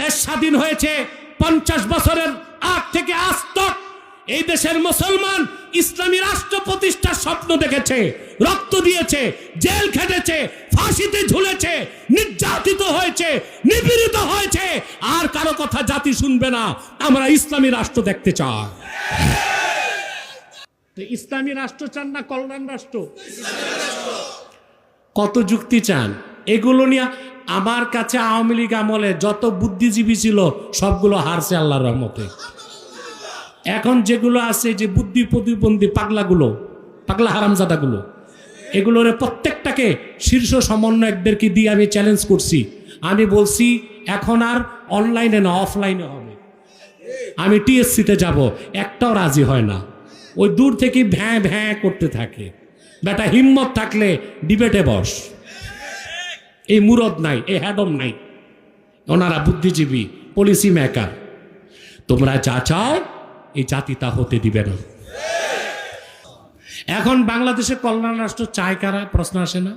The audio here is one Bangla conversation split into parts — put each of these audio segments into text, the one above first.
দেশ স্বাধীন হয়েছে পঞ্চাশ বছরের আগ থেকে আজ তক এই দেশের মুসলমান ইসলামী রাষ্ট্র প্রতিষ্ঠার স্বপ্ন দেখেছে, রক্ত দিয়েছে, জেল খেটেছে, ফাঁসিতে ঝুলেছে, নির্যাতিত হয়েছে, নিপীড়িত হয়েছে। আর কারও কথা জাতি শুনবে না, আমরা ইসলামী রাষ্ট্র দেখতে চাই। ইসলামী রাষ্ট্র চান না কল্যাণ রাষ্ট্র? কত যুক্তি চান? এগুলো নিয়ে আমার কাছে আওয়ামী লীগ আমলে যত বুদ্ধিজীবী ছিল, সবগুলো হারছে আল্লাহর রহমতে। এখন যেগুলো আছে, যে বুদ্ধি প্রতিবন্ধী পাগলাগুলো, পাগলা হারামজাদাগুলো, এগুলোর প্রত্যেকটাকে শীর্ষ সমন্বয়কদেরকে দিয়ে আমি চ্যালেঞ্জ করছি। আমি বলছি, এখন আর অনলাইনে না অফলাইনে হবে। আমি টিএসসিতে যাব, একটাও রাজি হয় না। ওই দূর থেকে ভ্যাঁ ভ্যাঁ করতে থাকে। বেটা, হিম্মত থাকলে ডিবেটে বস। এই মুরদ নাই, এই হ্যাডম নাই। ওনারা বুদ্ধিজীবী পলিসি মেকার তোমরা যা চাও, এই জাতি তা হতে দিবে না। এখন বাংলাদেশে কল্যাণ রাষ্ট্র চায় কারা? প্রশ্ন আসে না।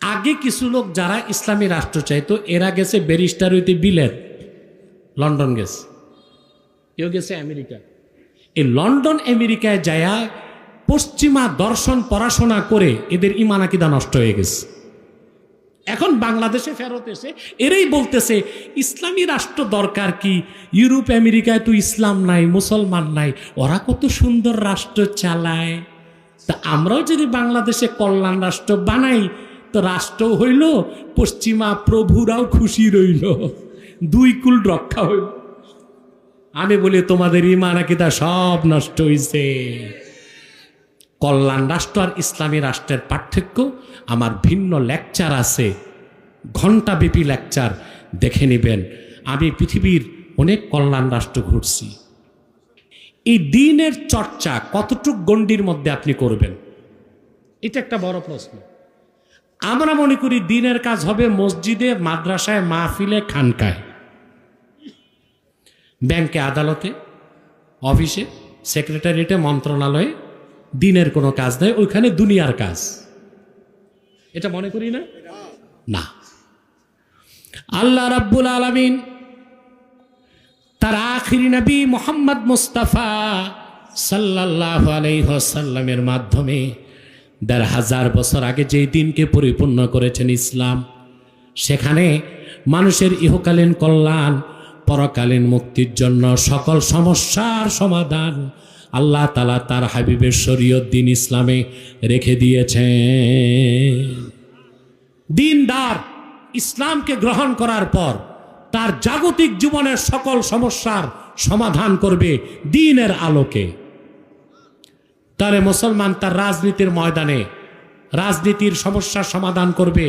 আগে কিছু লোক যারা ইসলামী রাষ্ট্র চাইতো, এরা গেছে ব্যারিস্টার হইতে বিলেত। লন্ডন গেছে। কেউ গেছে আমেরিকা। এই লন্ডন, আমেরিকায় যায়া পশ্চিমা দর্শন, পড়াশোনা করে এদের ইমানাকিদা নষ্ট হয়ে গেছে। এখন বাংলাদেশে ফেরত এসে এরাই বলতেছে, ইসলামী রাষ্ট্র দরকার কি? ইউরোপ, আমেরিকায় তো ইসলাম নাই, মুসলমান নাই, ওরা কত সুন্দর রাষ্ট্র চালায়। তা আমরাও যদি বাংলাদেশে কল্যাণ রাষ্ট্র বানাই, তো রাষ্ট্র হইল, পশ্চিমা প্রভুরাও খুশি রইল, দুই কুল রক্ষা হইল। আমি বলি, তোমাদের ইমান আকিদা সব নষ্ট হইছে। কল্যাণ রাষ্ট্র আর ইসলামী রাষ্ট্রের পার্থক্য। আমার ভিন্ন লেকচার আছে। ঘণ্টাব্যাপী লেকচার দেখে নেবেন। আমি পৃথিবীর অনেক কল্যাণ রাষ্ট্র ঘুরছি। এই দিনের চর্চা কতটুক গণ্ডির মধ্যে আপনি করবেন? এটা একটা বড় প্রশ্ন। আমরা মনে করি দিনের কাজ হবে মসজিদে, মাদ্রাসায়, মাহফিলে, খানকায়। ব্যাংকে আদালতে, অফিসে, সেক্রেটারিয়েটে, মন্ত্রণালয়ে দিনের কোনো কাজ নাই, ওইখানে দুনিয়ার কাজ। এটা মনে করি না? না। আল্লাহ রাব্বুল আলামিন তার আখিরি নবী মোহাম্মদ মুস্তাফা সাল্লাহ আলাইসাল্লামের মাধ্যমে দেড় হাজার বছর আগে যেই দিনকে পরিপূর্ণ করেছেন ইসলাম, সেখানে মানুষের ইহকালীন কল্যাণ, পরকালীন মুক্তির জন্য সকল সমস্যার সমাধান আল্লাহ তালা তার হাবিবের শরীয়ত দিন ইসলামে রেখে দিয়েছেন। দিনদার ইসলামকে গ্রহণ করার পর তার জাগতিক জীবনের সকল সমস্যার সমাধান করবে দিনের আলোকে। তারে মুসলমান তার রাজনীতির ময়দানে রাজনীতির সমস্যার সমাধান করবে।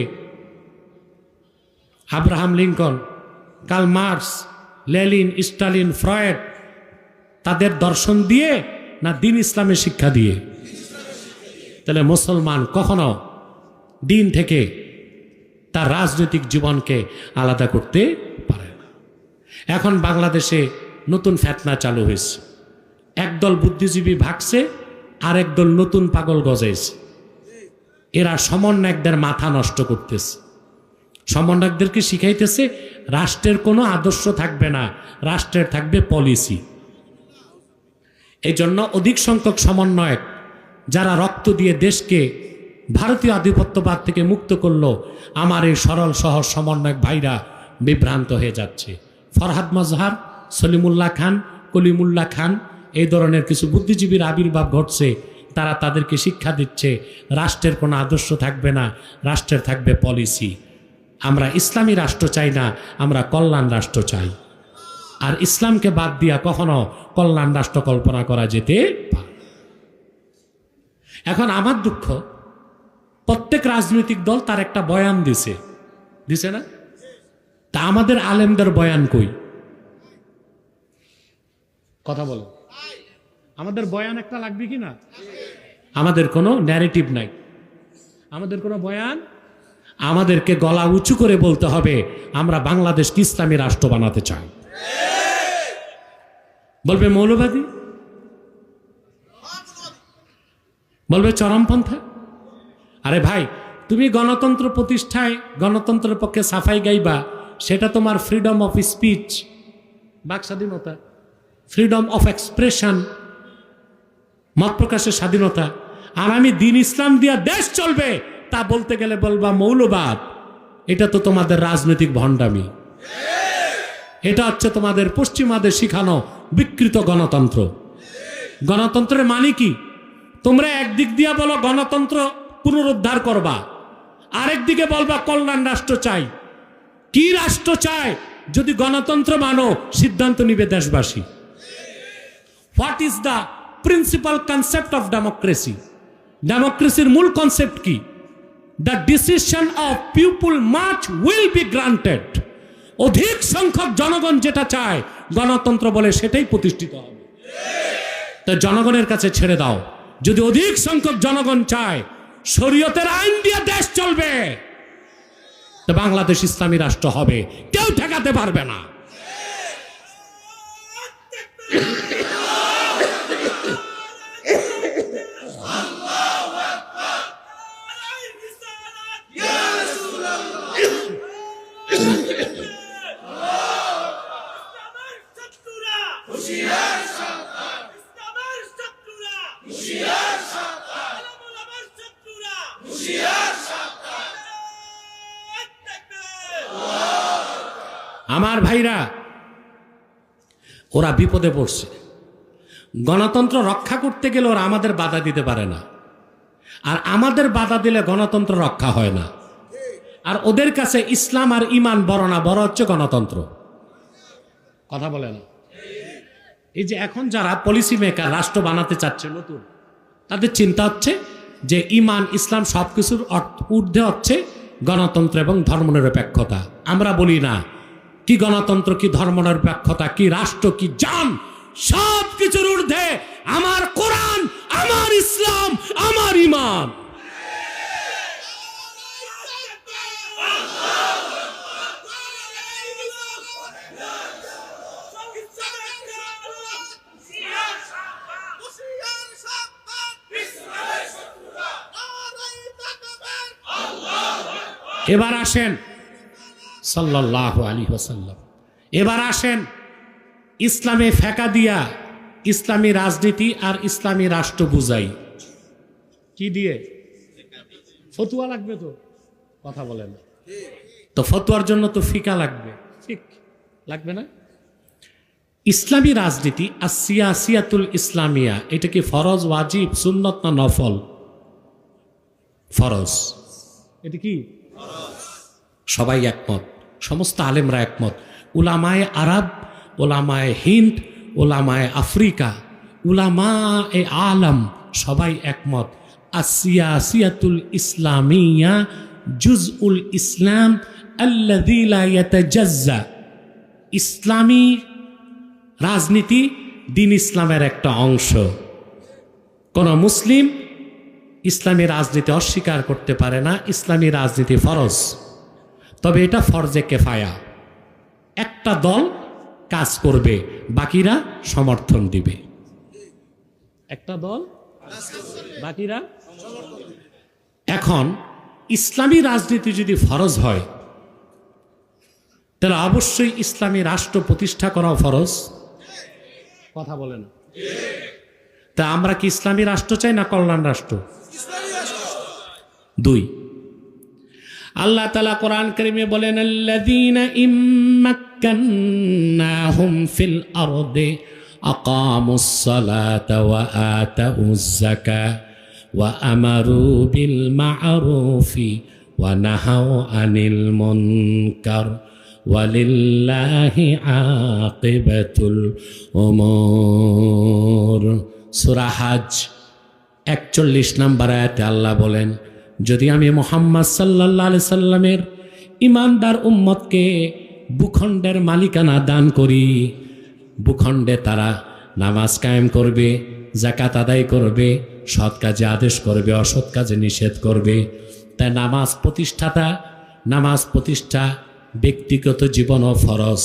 Abraham Lincoln Karl Marx, Lenin, Stalin, Freud তাদের দর্শন দিয়ে না দিন ইসলামের শিক্ষা দিয়ে? তাহলে মুসলমান কখনো দিন থেকে তার রাজনৈতিক জীবনকে আলাদা করতে পারে না। এখন বাংলাদেশে নতুন ফ্যাতনা চালু হয়েছে। একদল বুদ্ধিজীবী ভাগছে আর একদল নতুন পাগল গজাইছে। এরা সমন্বয়কদের মাথা নষ্ট করতেছে। সমন্বয়কদেরকে শিখাইতেছে, রাষ্ট্রের কোনো আদর্শ থাকবে না, রাষ্ট্রের থাকবে পলিসি এই জন্য অধিক সংখ্যক সমন্বয়ক যারা রক্ত দিয়ে দেশকে ভারতীয় আধিপত্যবাদ থেকে মুক্ত করল, আমার এই সরল সহজ সমন্বয়ক ভাইরা বিভ্রান্ত হয়ে যাচ্ছে। ফরহাদ মজহার, সলিমুল্লাহ খান, কলিমুল্লাহ খান, এই ধরনের কিছু বুদ্ধিজীবীর আবির্ভাব ঘটছে, তারা তাদেরকে শিক্ষা দিচ্ছে, রাষ্ট্রের কোনো আদর্শ থাকবে না, রাষ্ট্রের থাকবে পলিসি আমরা ইসলামী রাষ্ট্র চাই না, আমরা কল্যাণ রাষ্ট্র চাই। আর ইসলামকে বাদ দিয়া কখনো কল্যাণ রাষ্ট্র কল্পনা করা যেতে পারে এখন আমার দুঃখ, প্রত্যেক রাজনৈতিক দল তার একটা বয়ান দিছে। দিছে না? তা আমাদের আলেমদের বয়ান কই? কথা বলো। আমাদের বয়ান একটা লাগবে কি না? আমাদের কোনো ন্যারেটিভ নাই। আমাদের কোনো বয়ান? আমাদেরকে গলা উঁচু করে বলতে হবে, আমরা বাংলাদেশকে ইসলামী রাষ্ট্র বানাতে চাই। বলবে মৌলবাদী? বলবে চরমপন্থা? আরে ভাই, তুমি গণতন্ত্র প্রতিষ্ঠায় গণতন্ত্রের পক্ষে সাফাই গাইবা, সেটা তোমার ফ্রিডম অফ স্পিচ বাক স্বাধীনতা ফ্রিডম অফ এক্সপ্রেশন মত প্রকাশের স্বাধীনতা। আর আমি দিন ইসলাম দিয়া দেশ চলবে, তা বলতে গেলে বলবা মৌলবাদ। এটা তো তোমাদের রাজনৈতিক ভণ্ডামি। এটা হচ্ছে তোমাদের পশ্চিমাদের শিখানো বিকৃত গণতন্ত্র। গণতন্ত্রের মানে কি? তোমরা একদিক দিয়া বলো গণতন্ত্র পুনরুদ্ধার করবা, আরেক দিকে বলবা কল্যাণ রাষ্ট্র চাই। কি রাষ্ট্র চায় যদি গণতন্ত্র মানো, সিদ্ধান্ত নিবে দেশবাসী। What is the principal concept of democracy ডেমোক্রেসির মূল কনসেপ্ট কি? The decision of people much will be granted অধিক সংখ্যক জনগণ যেটা চায়, গণতন্ত্র বলে সেটাই প্রতিষ্ঠিত হবে। তো জনগণের কাছে ছেড়ে দাও। যদি অধিক সংখ্যক জনগণ চায়, শরীয়তের আইন দিয়ে দেশ চলবে। তো বাংলাদেশ ইসলামী রাষ্ট্র হবে। কেউ ঠেকাতে পারবে না। আমার ভাইরা, ওরা বিপদে পড়ছে। গণতন্ত্র রক্ষা করতে গেলে ওরা আমাদের বাধা দিতে পারে না। আর আমাদের বাধা দিলে গণতন্ত্র রক্ষা হয় না। আর ওদের কাছে ইসলাম আর ইমান বড় না, বড় হচ্ছে গণতন্ত্র। কথা বলে না এই যে এখন যারা পলিসি মেকার রাষ্ট্র বানাতে চাচ্ছে, নতুন, তাদের চিন্তা হচ্ছে যে ইমান, ইসলাম সব কিছুর ঊর্ধ্বে হচ্ছে গণতন্ত্র এবং ধর্মনিরপেক্ষতা। আমরা বলি না, কি গণতন্ত্র, কি ধর্মনিরপেক্ষতা, কি রাষ্ট্র, কি জান সব কিছুর ঊর্ধ্বে আমার কোরআন, আমার ইসলাম, আমার ইমান। এবার আসেন। সাল্লাহ আলী হোসাল্লাম এবার আসেন ইসলামে ফেকা দিয়া ইসলামী রাজনীতি আর ইসলামী রাষ্ট্র বুঝাই। কি দিয়ে? ফতুয়া লাগবে তো? কথা বলেন। তো ফতুয়ার জন্য তো ফিকা লাগবে। ঠিক লাগবে না? ইসলামী রাজনীতি আর সিয়াসিয়াতুল ইসলামিয়া, এটা কি ফরজ, ওয়াজিব, সুন্নত না নফল? ফরজ। এটা কি? সবাই একমত, সমস্ত আলেমরা একমত। উলামায় আরব ওলামায় হিন্দ ওলামায় আফ্রিকা উলামা এ আলম সবাই একমত। আসিয়াসিয়াতুল ইসলামিয়া জুজ উল ইসলাম ইয়াতাজাজ্জা। ইসলামী রাজনীতি দিন ইসলামের একটা অংশ। কোন মুসলিম ইসলামী রাজনীতি অস্বীকার করতে পারে না, ইসলামী রাজনীতি ফরজ। তবে এটা ফরজে কেফায়া। একটা দল কাজ করবে, বাকিরা সমর্থন দিবে। একটা দল বাকিরা এখন ইসলামী রাজনীতি যদি ফরজ হয়, তাহলে অবশ্যই ইসলামী রাষ্ট্র প্রতিষ্ঠা করাও ফরজ। কথা বলে না। তা আমরা কি ইসলামী রাষ্ট্র চাই না কল্যাণ রাষ্ট্র? দুই। আল্লাহ তালা কোরআন করিমে বলেন, আল্লাযীনা ইম্মাক্কান্নাহুম ফিল আরদে আকামুস সালাতা ওয়া আতাউজ যাকাত ওয়া আমারু বিল মা'রুফি ওয়া নাহাউ আনিল মুনকার ওয়ালিল্লাহি আকিবাতুল উমুর। সূরা হজ একচল্লিশ নম্বর আয়াতে আল্লাহ বলেন যদি আমি মোহাম্মদ সাল্লাহ সাল্লামের ইমানদার উম্মতকে ভূখণ্ডের মালিকানা দান করি, ভূখণ্ডে তারা নামাজ কায়েম করবে জাকাত আদায় করবে, সৎ কাজে আদেশ করবে, অসৎ কাজে নিষেধ করবে, তাই নামাজ প্রতিষ্ঠাতা, নামাজ প্রতিষ্ঠা ব্যক্তিগত জীবনও ফরজ।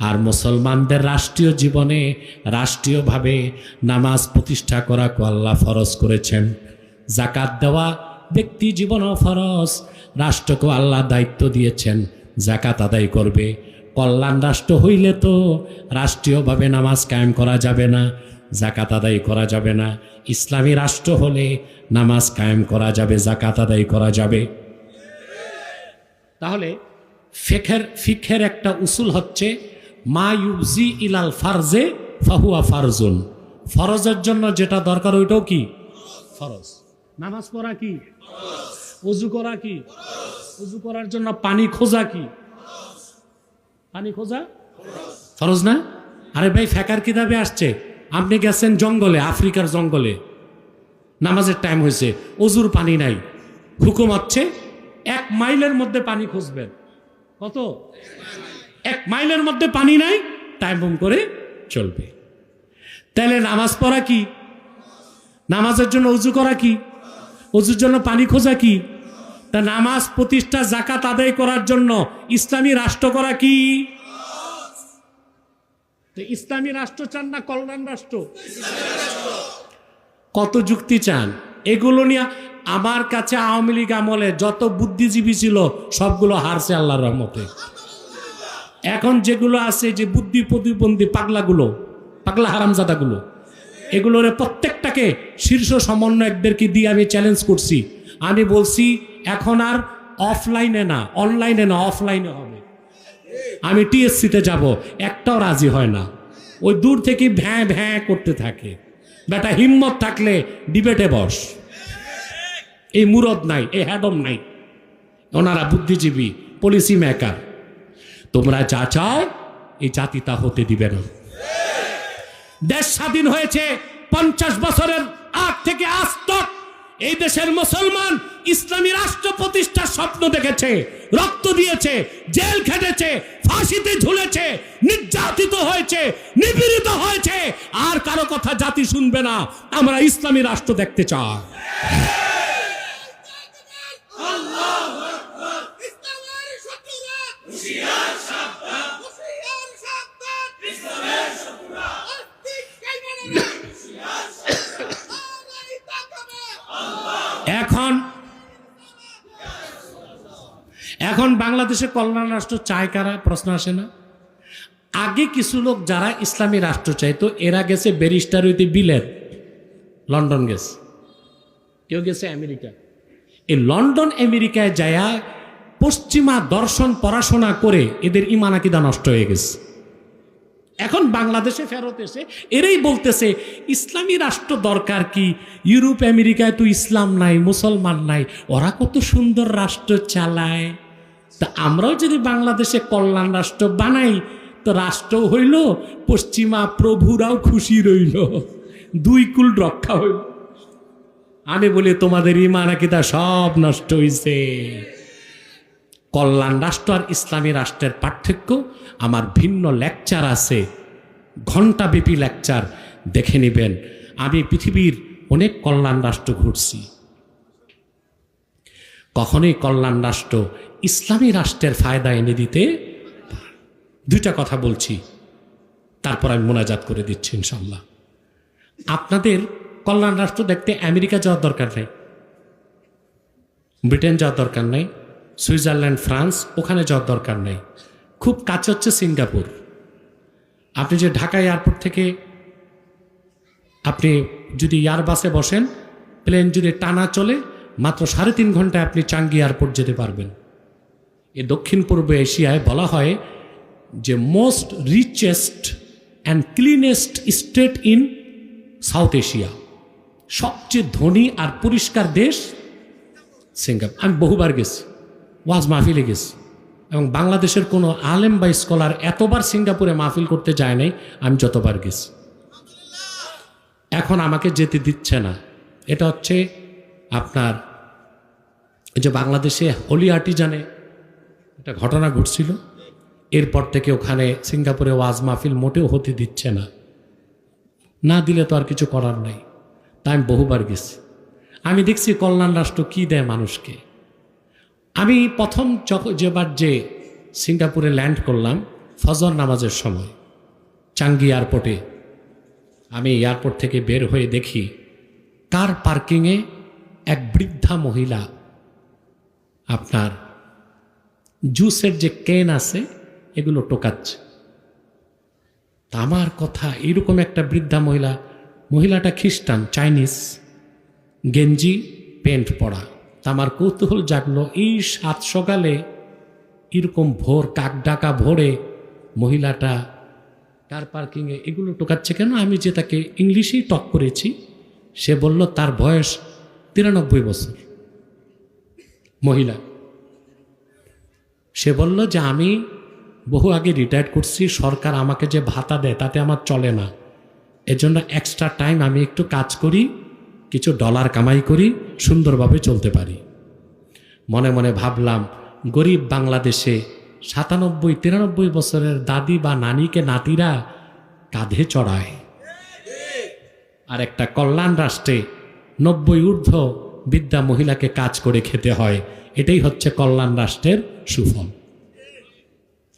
আর মুসলমানদের রাষ্ট্রীয় জীবনে রাষ্ট্রীয়ভাবে নামাজ প্রতিষ্ঠা করা আল্লাহ ফরজ করেছেন। জাকাত দেওয়া ব্যক্তি জীবনও ফরজ। রাষ্ট্রকেও আল্লাহ দায়িত্ব দিয়েছেন জাকাত আদায় করবে। কল্যাণ রাষ্ট্র হইলে তো রাষ্ট্রীয়ভাবে নামাজ কায়েম করা যাবে না জাকাত আদায় করা যাবে না। ইসলামী রাষ্ট্র হলে নামাজ কায়েম করা যাবে জাকাত আদায় করা যাবে। তাহলে ফেখের, ফিখের একটা উসুল হচ্ছে, মা ইউজি ইলাল ফারজে ফাহুয়া ফারজুন। ফরজের জন্য যেটা দরকার ওইটাও কি? ফরজ। নামাজ পড়া কি? অজু করা কি? অজু করার জন্য পানি খোঁজা কি? পানি খোঁজা? ফরজ না? আরে ভাই, ফেকার কিতাবে আসছে। আপনি গেছেন জঙ্গলে, আফ্রিকার জঙ্গলে। নামাজের টাইম হয়েছে, অজুর পানি নাই। হুকুম হচ্ছে, এক মাইলের মধ্যে পানি খুঁজবেন। কত? এক মাইলের মধ্যে পানি নাই টাইম বম করে চলবে। তাহলে নামাজ পড়া কি? নামাজের জন্য উজু করা কি? উজুর জন্য পানি খোঁজা কি? তা নামাজ প্রতিষ্ঠা জাকাত আদায় করার জন্য ইসলামী রাষ্ট্র করা কি? ইসলামী রাষ্ট্র চান না কল্যাণ রাষ্ট্র? কত যুক্তি চান? এগুলো নিয়ে আমার কাছে আওয়ামী লীগ আমলে যত বুদ্ধিজীবী ছিল, সবগুলো হারছে আল্লাহর রহমতে। এখন যেগুলো আছে, যে বুদ্ধি প্রতিবন্ধী পাগলাগুলো, পাগলা হারামজাদাগুলো এগুলোর প্রত্যেকটাকে শীর্ষ সমন্বয়কদেরকে দিয়ে আমি চ্যালেঞ্জ করছি। আমি বলছি, এখন আর অফলাইনে না অনলাইনে না অফলাইনে হবে। আমি টিএসসিতে যাব, একটাও রাজি হয় না। ওই দূর থেকে ভ্যাঁ ভ্যাঁ করতে থাকে। বেটা, হিম্মত থাকলে ডিবেটে বস। এই মুরদ নাই, এই হ্যাডম নাই। ওনারা বুদ্ধিজীবী পলিসি মেকার তোমরা যা চাও, এই জাতি তা হতে দিবে না। দেশ স্বাধীন হয়েছে পঞ্চাশ বছরের আগ থেকে আজ তক এই দেশের মুসলমান ইসলামী রাষ্ট্র প্রতিষ্ঠার স্বপ্ন দেখেছে, রক্ত দিয়েছে, জেল খেটেছে, ফাঁসিতে ঝুলেছে, নির্যাতিত হয়েছে, নিপীড়িত হয়েছে। আর কারও কথা জাতি শুনবে না, আমরা ইসলামী রাষ্ট্র দেখতে চাই। এখন বাংলাদেশে কল্যাণ রাষ্ট্র চায় কারা? প্রশ্ন আসে না। আগে কিছু লোক যারা ইসলামী রাষ্ট্র চাইতো, এরা গেছে ব্যারিস্টার হইতে বিলেত। লন্ডন গেছে। কেউ গেছে আমেরিকা। এই লন্ডন, আমেরিকায় যায়া পশ্চিমা দর্শন, পড়াশোনা করে এদের ইমানাকিদা নষ্ট হয়ে গেছে। এখন বাংলাদেশে ফেরত এসে এরাই বলতেছে, ইসলামী রাষ্ট্র দরকার কি? ইউরোপ, আমেরিকায় তো ইসলাম নাই, মুসলমান নাই। ওরা কত সুন্দর রাষ্ট্র চালায়। তা আমরাও যদি বাংলাদেশে কল্যাণ রাষ্ট্র বানাই, তো রাষ্ট্র হইল, পশ্চিমা প্রভুরাও খুশি রইল। দুই কুল রক্ষা হইল। আমি বলি, তোমাদের ইমান আকিদা সব নষ্ট হইছে। কল্যাণ রাষ্ট্র আর ইসলামী রাষ্ট্রের পার্থক্য, আমার ভিন্ন লেকচার আছে। ঘণ্টাব্যাপী লেকচার দেখে নেবেন। আমি পৃথিবীর অনেক কল্যাণ রাষ্ট্র ঘুরছি। কখনোই কল্যাণ রাষ্ট্র, ইসলামী রাষ্ট্রের ফায়দা এনে দিতে দুইটা কথা বলছি, তারপর আমি মোনাজাত করে দিচ্ছি ইনশাল্লাহ আপনাদের কল্যাণ রাষ্ট্র দেখতে আমেরিকা যাওয়ার দরকার নেই, ব্রিটেন যাওয়ার দরকার নেই, সুইজারল্যান্ড, ফ্রান্স, ওখানে যাওয়ার দরকার নেই। খুব কাছে হচ্ছে সিঙ্গাপুর। আপনি যে ঢাকা এয়ারপোর্ট থেকে আপনি যদি এয়ার বাসে বসেন, প্লেন যদি টানা চলে মাত্র সাড়ে তিন ঘন্টায় আপনি চাঙ্গি এয়ারপোর্ট যেতে পারবেন। এ দক্ষিণ পূর্ব এশিয়ায় বলা হয় যে most richest and cleanest state in South Asia সবচেয়ে ধনী আর পরিষ্কার দেশ সিঙ্গাপুর। আমি বহুবার গেছি, ওয়াজ মাহফিলে গেছি এবং বাংলাদেশের কোনো আলেম বা স্কলার এতবার সিঙ্গাপুরে মাহফিল করতে যায় নাই, আমি যতবার গেছি। এখন আমাকে যেতে দিচ্ছে না। এটা হচ্ছে আপনার এই যে বাংলাদেশে হোলি আর্টিজানে একটা ঘটনা ঘটছিল। এরপর থেকে ওখানে সিঙ্গাপুরে ওয়াজ মাহফিল মোটেও হতে দিচ্ছে না। না দিলে তো আর কিছু করার নাই। তাই আমি বহুবার গেছি। আমি দেখছি কল্যাণ রাষ্ট্র কী দেয় মানুষকে। আমি প্রথম যেবার যে সিঙ্গাপুরে ল্যান্ড করলাম ফজর নামাজের সময়, চাঙ্গি এয়ারপোর্টে, আমি এয়ারপোর্ট থেকে বের হয়ে দেখি, কার পার্কিংয়ে এক বৃদ্ধা মহিলা আপনার জুসের যে কেন আছে, এগুলো টোকাচ্ছে। তা আমার কথা, এরকম একটা বৃদ্ধা মহিলা, মহিলাটা খ্রিস্টান, চাইনিজ, গেঞ্জি, প্যান্ট পরা। তা আমার কৌতূহল জাগলো, এই সাত সকালে এরকম ভোর কাক ডাকা ভোরে মহিলাটা কার পার্কিংয়ে এগুলো টোকাচ্ছে কেন? আমি যে তাকে ইংলিশেই টক করেছি, সে বলল, তার বয়স তিরানব্বই বছর। মহিলা। সে বলল যে, আমি বহু আগে রিটায়ার করছি, সরকার আমাকে যে ভাতা দেয় তাতে আমার চলে না। এজন্য এক্সট্রা টাইম আমি একটু কাজ করি, কিছু ডলার কামাই করি, সুন্দরভাবে চলতে পারি। মনে মনে ভাবলাম, গরিব বাংলাদেশে সাতানব্বই, তিরানব্বই বছরের দাদি বা নানিকে নাতিরা কাঁধে চড়ায়। আর একটা কল্যাণ রাষ্ট্রে নব্বই ঊর্ধ্ব বিদ্যা মহিলাকে কাজ করে খেতে হয়। এটাই হচ্ছে কল্যাণ রাষ্ট্রের সুফল।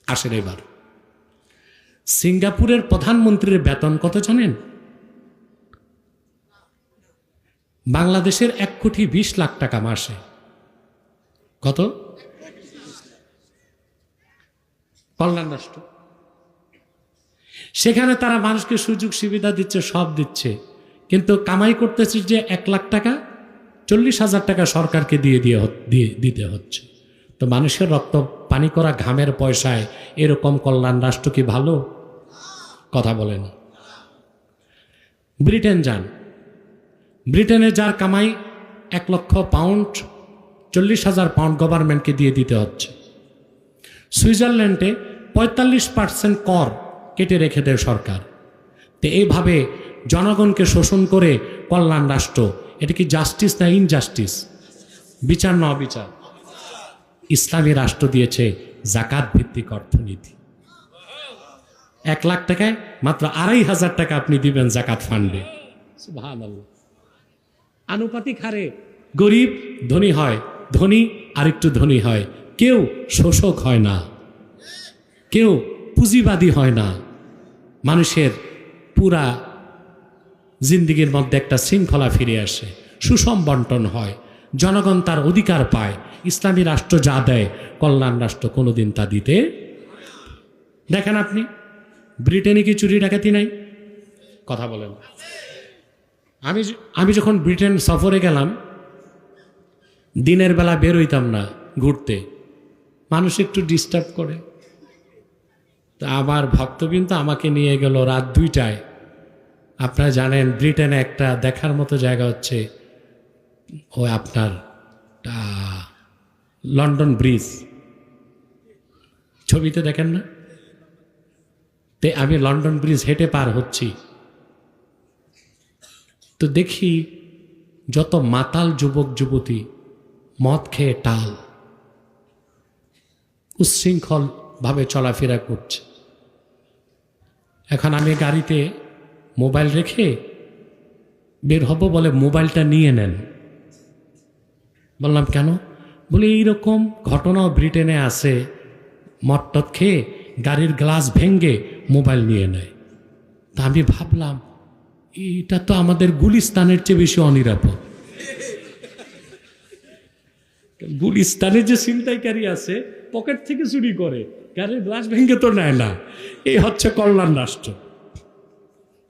আসেন এবার। সিঙ্গাপুরের প্রধানমন্ত্রীর বেতন কত জানেন? বাংলাদেশের এক কোটি বিশ লাখ টাকা মাসে। কত? কল্যাণ রাষ্ট্র। সেখানে তারা মানুষকে সুযোগ সুবিধা দিচ্ছে, সব দিচ্ছে। কিন্তু কামাই করতেছে যে এক লাখ টাকা? চল্লিশ হাজার টাকা সরকারকে দিয়ে দিয়ে দিয়ে দিতে হচ্ছে। তো মানুষের রক্ত, পানি করা ঘামের পয়সায় এরকম কল্যাণ রাষ্ট্র কি ভালো? কথা বলে না ব্রিটেন যান। ব্রিটেনে যার কামাই এক লক্ষ পাউন্ড, চল্লিশ হাজার পাউন্ড গভর্নমেন্টকে দিয়ে দিতে হচ্ছে। সুইজারল্যান্ডে পঁয়তাল্লিশ পার্সেন্ট কর কেটে রেখে দেয় সরকার। তো এইভাবে জনগণকে শোষণ করে কল্যাণ রাষ্ট্র এটা কি জাস্টিস না ইনজাস্টিস বিচার না অবিচার ইসলামী রাষ্ট্র দিয়েছে জাকাত ভিত্তিক অর্থনীতি। এক লাখ টাকায় মাত্র আড়াই হাজার টাকা আপনি দিবেন জাকাত ফান্ডে সুবহানাল্লাহ। আনুপাতিক হারে গরিব ধনী হয়, ধনী আরেকটু ধনী হয়। কেউ শোষক হয় না। কেউ পুঁজিবাদী হয় না। মানুষের পুরা জিন্দিগির মধ্যে একটা শৃঙ্খলা ফিরে আসে সুষম বন্টন হয়, জনগণ তার অধিকার পায়, ইসলামী রাষ্ট্র যা দেয়, কল্যাণ রাষ্ট্র কোনোদিন তা দিতে দেখেন আপনি, ব্রিটেনে কি চুরি ডাকাতি নাই? কথা বলেন। আমি আমি যখন ব্রিটেন সফরে গেলাম, দিনের বেলা বেরোইতাম না ঘুরতে, মানুষ একটু ডিস্টার্ব করে। তা আমার ভক্তবৃন্দ আমাকে নিয়ে গেল রাত দুইটায়। আপনারা জানেন, ব্রিটেনে একটা দেখার মতো জায়গা হচ্ছে ও আপনার লন্ডন ব্রিজ। ছবিতে দেখেন না? তে আমি লন্ডন ব্রিজ হেঁটে পার হচ্ছি। তো দেখি যত মাতাল যুবক, যুবতী, মদ খেয়ে টাল, উচ্ছৃঙ্খলভাবে চলাফেরা করছে। এখন আমি গাড়িতে মোবাইল রেখে বের হব বলে মোবাইলটা নিয়ে নেন। বললাম, কেন? বলে, এইরকম ঘটনাও ব্রিটেনে আছে। মটটত খেয়ে গাড়ির গ্লাস ভেঙ্গে মোবাইল নিয়ে নেয়। তা আমি ভাবলাম এটা তো আমাদের গুলিস্তানের চেয়ে বেশি অনিরাপদ। গুলিস্তানে যে ছিনতাইকারী আছে, পকেট থেকে চুরি করে, গাড়ির গ্লাস ভেঙে তো নেয় না। এই হচ্ছে কল্যাণ রাষ্ট্র।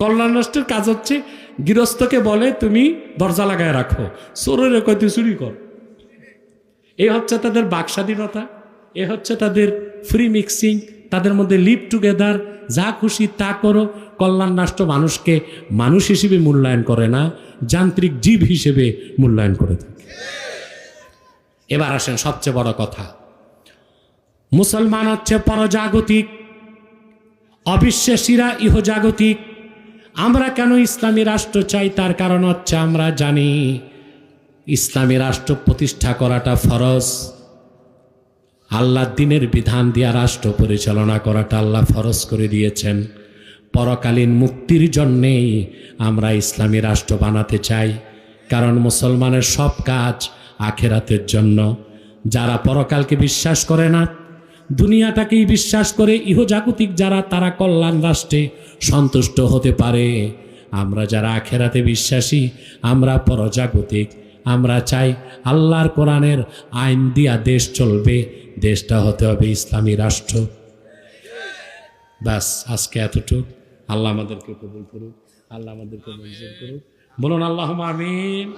কল্যাণ রাষ্ট্রের কাজ হচ্ছে গৃহস্থকে বলে তুমি দরজা লাগায় রাখো। চোরের কয় চুরি কর। এ হচ্ছে তাদের বাক স্বাধীনতা এ হচ্ছে তাদের ফ্রি মিক্সিং তাদের মধ্যে লিভ টুগেদার যা খুশি তা করো। কল্যাণ রাষ্ট্র মানুষকে মানুষ হিসেবে মূল্যায়ন করে না, যান্ত্রিক জীব হিসেবে মূল্যায়ন করে থাকে। এবার আসেন সবচেয়ে বড় কথা। মুসলমান হচ্ছে পরজাগতিক, অবিশ্বাসীরা ইহজাগতিক আমরা কেন ইসলামী রাষ্ট্র চাই? তার কারণ হচ্ছে আমরা জানি ইসলামী রাষ্ট্র প্রতিষ্ঠা করাটা ফরজ। আল্লাহ দিনের বিধান দিয়া রাষ্ট্র পরিচালনা করাটা আল্লাহ ফরজ করে দিয়েছেন। পরকালীন মুক্তির জন্যেই আমরা ইসলামী রাষ্ট্র বানাতে চাই। কারণ মুসলমানের সব কাজ আখেরাতের জন্য। যারা পরকালকে বিশ্বাস করে না দুনিয়াটাকেই বিশ্বাস করে ইহজাগতিক যারা, তারা কল্যাণ রাষ্ট্রে সন্তুষ্ট হতে পারে। আমরা যারা আখেরাতে বিশ্বাসী, আমরা পরজাগতিক। আমরা চাই আল্লাহর কোরআনের আইন দিয়া দেশ চলবে, দেশটা হতে হবে ইসলামী রাষ্ট্র। ব্যাস, আজকে এতটুক। আল্লাহ আমাদেরকে কবুল করুক, আল্লাহ আমাদেরকে মঞ্জুর করুক। বলুন আল্লাহ আমিন।